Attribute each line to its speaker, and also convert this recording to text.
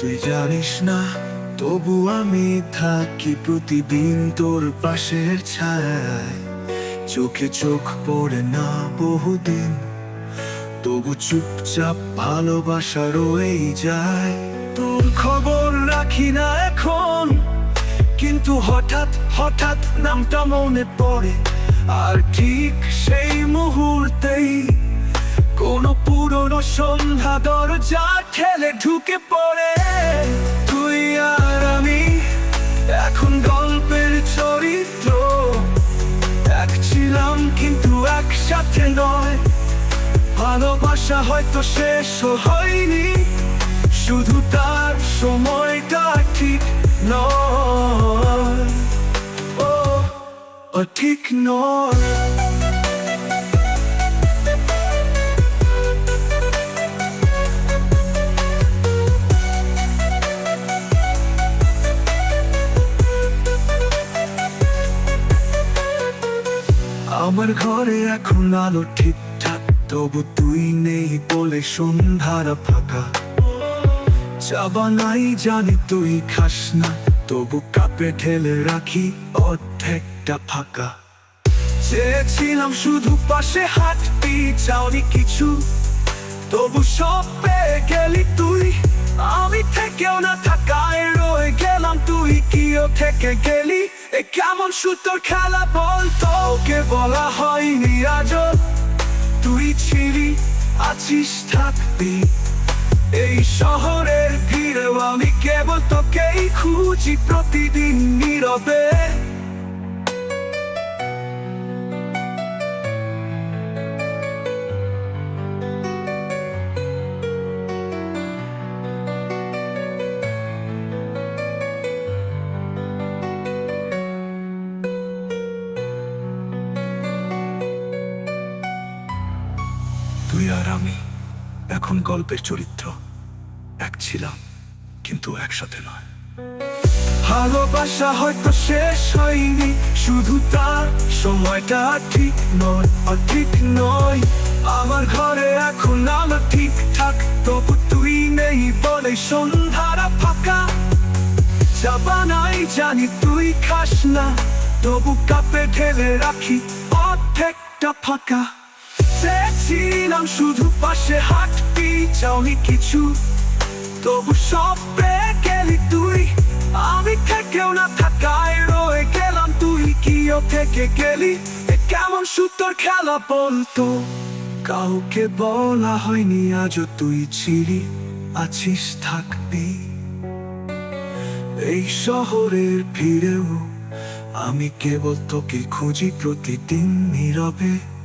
Speaker 1: তুই জানিস না, তবু আমি থাকি প্রতিদিন তোর পাশের ছায়ায়। চোখে চোখ পড়ে না বহুদিন, তবু চুপচাপ ভালোবাসা রয়েই যায়। তোর খবর রাখি না এখন, কিন্তু হঠাৎ হঠাৎ নামটা মনে পড়ে। আর ঠিক সেই মুহূর্তেই দরজা ঠেলে ঢুকে পড়ে। তুই আর আমি এখন গল্পের চরিত্র। এক ছিলাম কিন্তু একসাথে নয়। ভালোবাসা হয়তো শেষ হয়নি। শুধু তার সময়টা ঠিক নয়। ও ঠিক নয়। আমার ঘরে এখন আলো ঠিকঠাক, তবু তুই নেই বলে সন্ধ্যারা ফাঁকা। চাবা নাই জানি তুই খাস না, তবু কাপে ঢেলে রাখি অর্ধেকটা ফাঁকা। চেয়েছিলাম শুধু পাশে হাঁটবি, চাওনি কিছু। তবু সব পেয়ে গেলি তুই, আমি থেকেও না থাকায় রয়ে গেলাম তুই, কিও থেকে গেলি? এ কেমন সুতোর খেলা বলতো ওকে বলা হয়নি আজও। তুই ছিলি, আছিস, থাকবি। এই শহরের ভিড়েও আমি কেবল তোকেই খুঁজি প্রতিদিন নীরবে। তুই আর আমি এখন গল্পের চরিত্র। এক ছিলাম, কিন্তু একসাথে নয়। ভালোবাসা হয়তো শেষ হয়নি, শুধু তার সময়টা ঠিক নয় ঠিক নয়, আমার ঘরে এখন আলো ঠিকঠাক তবু তুই নেই বলে সন্ধ্যারা ফাঁকা। চাবা নাই জানি তুই খাস না, তবু কাপে ঢেলে রাখি অর্ধেকটা ফাঁকা। চেয়েছিলাম শুধু পাশে হাঁটবি, চাওনি কিছু। তবু সব পেয়ে গেলি তুই, আমি থেকেও না থাকায় রয়ে গেলাম তুই। কিও থেকে গেলি কেমন সুতোর খেলা বলতো? কাউকে বলা হয়নি, আজও তুই ছিলি আছিস, থাকবি। এই শহরের ভিড়েও আমি কেবল তোকে খুঁজি প্রতিদিন নীরবে।